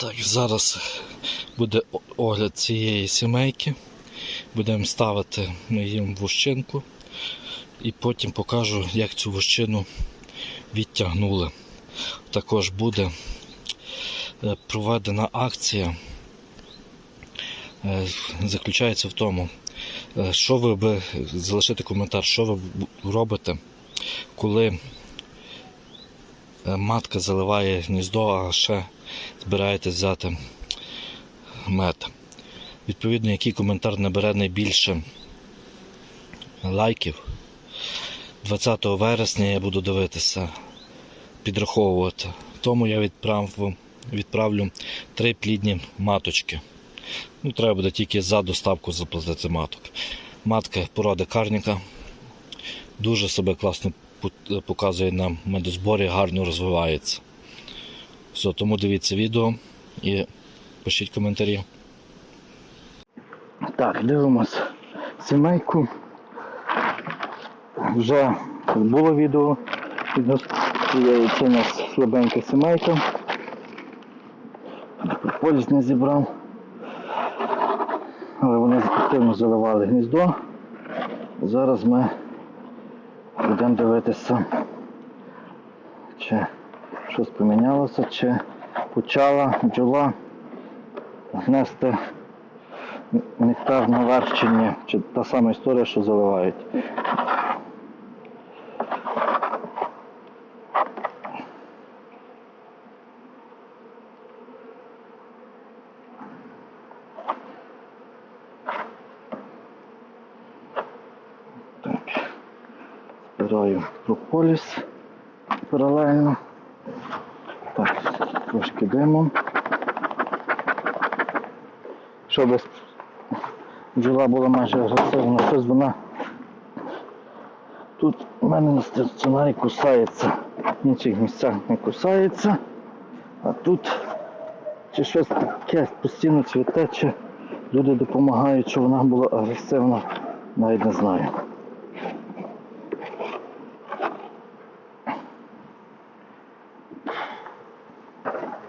Так, зараз буде огляд цієї сімейки. Будемо ставити їм вущинку і потім покажу, як цю вущину відтягнули. Також буде е, проведена акція. Е, Заключається в тому, е, що ви би залишити коментар, що ви робите, коли матка заливає гніздо, а ще збираєтесь взяти мед. Відповідно, який коментар набере найбільше лайків. 20 вересня я буду дивитися, підраховувати. Тому я відправив, відправлю три плідні маточки. Ну, треба буде тільки за доставку заплатити маток. Матка породи карніка. Дуже себе класно показує на медозборі, гарно розвивається. Все, тому дивіться відео і пишіть коментарі. Так, дивимось сімейку. Вже було відео. Це у нас слабенька сімейка. Поліс не зібрав. Але вони активно заливали гніздо. Зараз ми будемо дивитися, чи щось помінялося, чи почала бджола гнести нектар на вершині, чи та сама історія, що заливають. Збираю прополіс паралельно. Так, трошки димом. Щоб бджола була майже агресивна, щось вона тут у мене на стаціонарі кусається, в інших місцях не кусається, а тут чи щось таке постійно цвіте, чи люди допомагають, щоб вона була агресивна, навіть не знаю.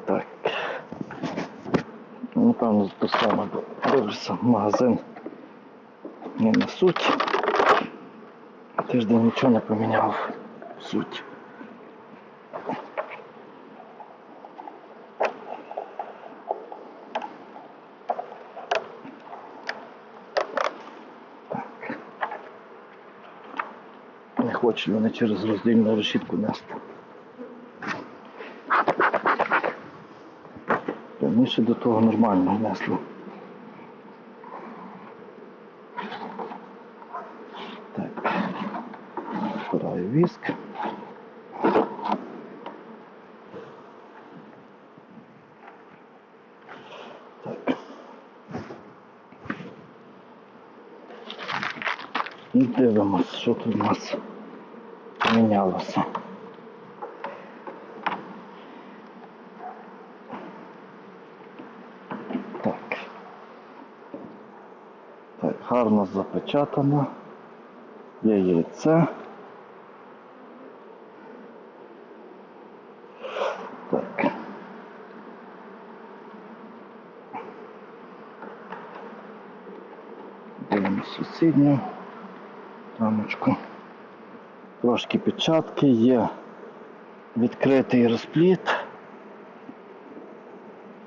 Так. Ну, Напевно, то саме дивлюся, магазин не на суть. Тиждень нічого не поміняв суть. Не хочуть вони через роздільну решітку нести. Раніше до того нормально несли. Так. Збираю віск. І дивимось, що тут у нас помінялося. Так. Так, гарно запечатано. Є яйце. Так. Дивимось сусідню рамочку. Трошки печатки, є відкритий розпліт.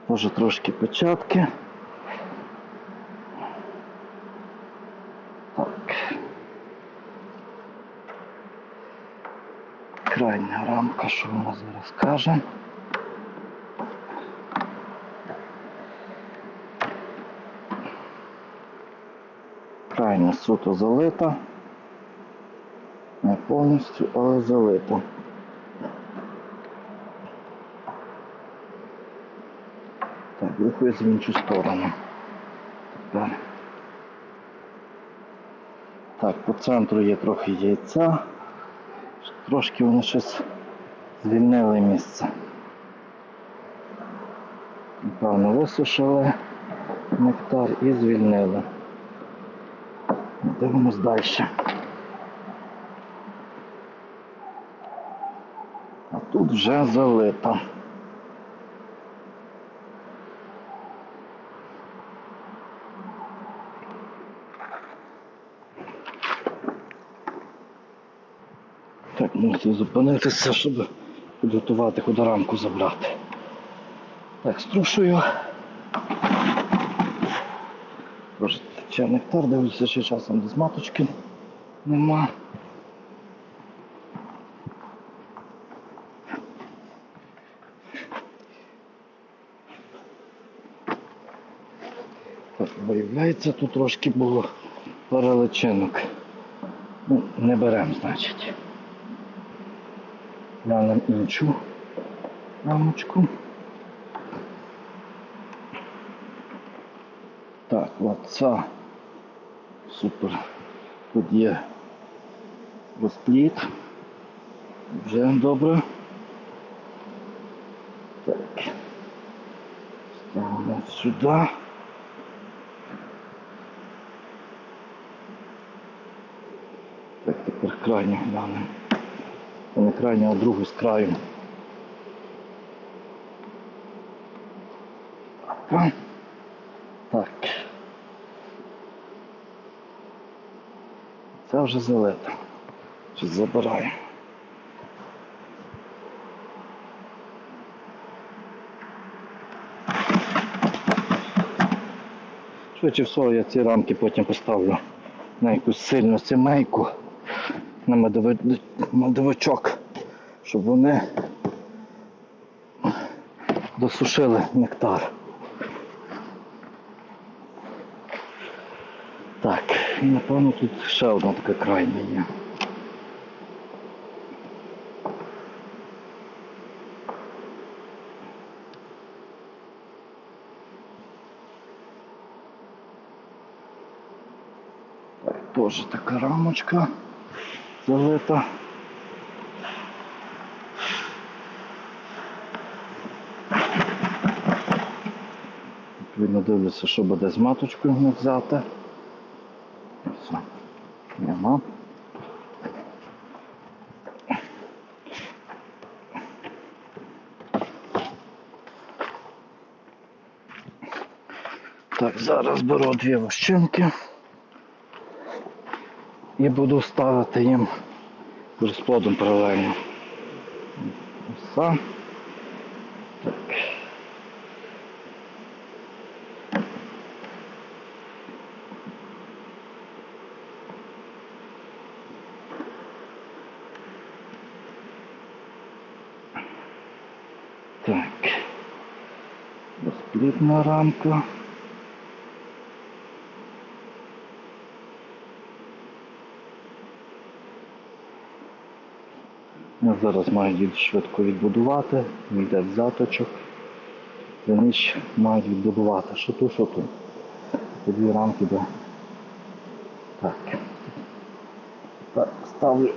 Може трошки печатки. Так. Крайня рамка, що вона зараз каже. Крайня суто залита. Не повністю, але залита. Так, рухаюсь в іншу сторону. Тепер. Так, по центру є трохи яйця. Трошки вони щось звільнили місце. Напевно, висушили нектар і звільнили. Дивимось далі. А тут вже залито. Так, мусив зупинитися, щоб підготувати, куди рамку забрати. Так, струшую. Трошки тече нектар, дивлюся, ще часом десь маточки нема. Так, виявляється, тут трошки було переличинок. Ну, не беремо, значить. Глянемо іншу рамочку. Так, оця. Супер. Тут є розпліт. Вже добре. Так. Ставимо сюди. Так, тепер крайню глянемо. Не крайню, а другу з краю. Так. Це вже залито. Щось забираю. Швидше всього я ці рамки потім поставлю на якусь сильну сімейку, на медовичок, щоб вони досушили нектар. Так, і напевно тут ще одна така крайня є. Теж така рамочка залита. Відповідно дивлюся, що буде з маточкою взяти. Все. Нема. Так, зараз беру дві вощинки і буду ставити їм розплодом паралельно. Все. Так. Так. Розплідна рамка. Я зараз маю їх швидко відбудувати, йде взяточок. За ніч мають відбудувати. Що ту, що ту. По дві рамки де. Так. Так, ставлю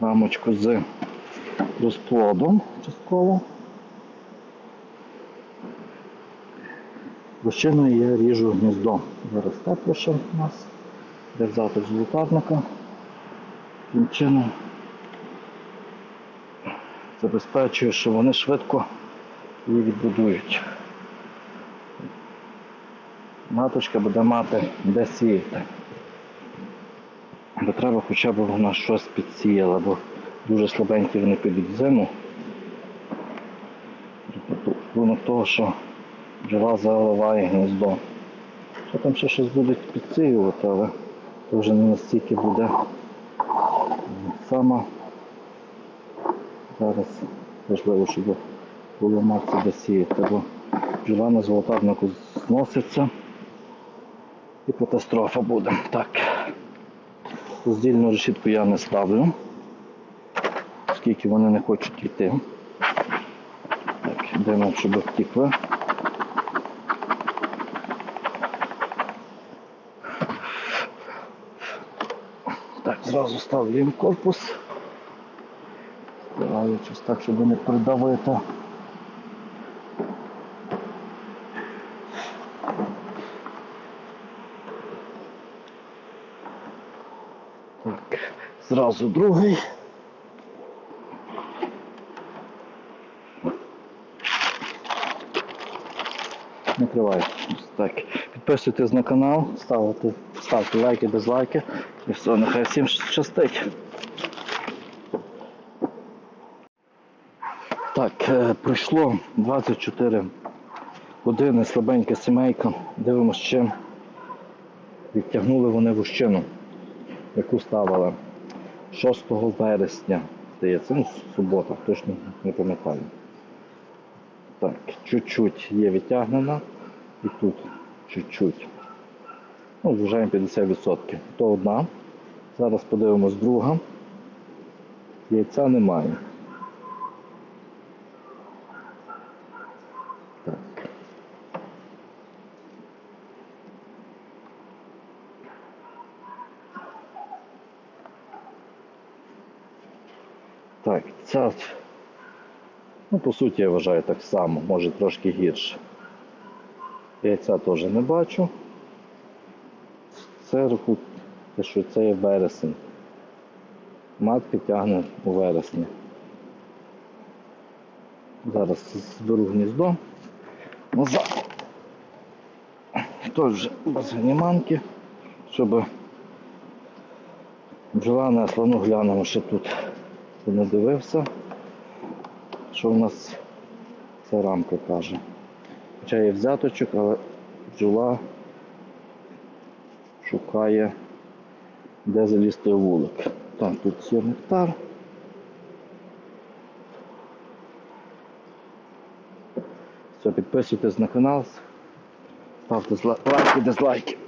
рамочку з розплодом частково. Вощиною я ріжу гніздо. Зараз тепліше у нас. Де взяти з лукарника. Чином забезпечую, що вони швидко її відбудують. Маточка буде мати де сіяти. Бо треба хоча б вона щось підсіяла, бо дуже слабенькі вони підуть в зиму. Рахунок того, що бджола заливає гніздо. Що там ще щось будуть підсіювати, але то вже не настільки буде сама. Зараз важливо, щоб було мати де сіяти, бо бджола на золотарнику зноситься і катастрофа буде. Так. Роздільну решітку я не ставлю, оскільки вони не хочуть йти. Так, йдемо, щоб втікли. Так, зразу ставлю їм корпус. Стараючись так, щоб не придавити. Так, зразу другий. Накриваю. Так. Підписуйтесь на канал, ставте, ставте лайки, дизлайки. І все, нехай всім щастить. Так, е, пройшло 24 години, слабенька сімейка. Дивимося, чим відтягнули вони вущину, яку ставили 6 вересня, здається, ну, субота, точно не пам'ятаю. Так, чуть-чуть є відтягнена і тут чуть-чуть. Ну, вважаємо 50%. То одна. Зараз подивимось друга. Яйця немає. Так. Так, ця, ну, по суті, я вважаю так само, може трошки гірше. Яйця теж не бачу. Це що це є вересень. Матка тягне у вересні. Зараз зберу гніздо. Назад. Тож без гніманки, щоб бджола несла. Ну глянемо ще тут. Хто не дивився, що в нас ця рамка каже. Хоча є взяточок, але бджола шукає, де залізти вулик. Так, тут є нектар. Все, підписуйтесь на канал, ставте лайки, дизлайки.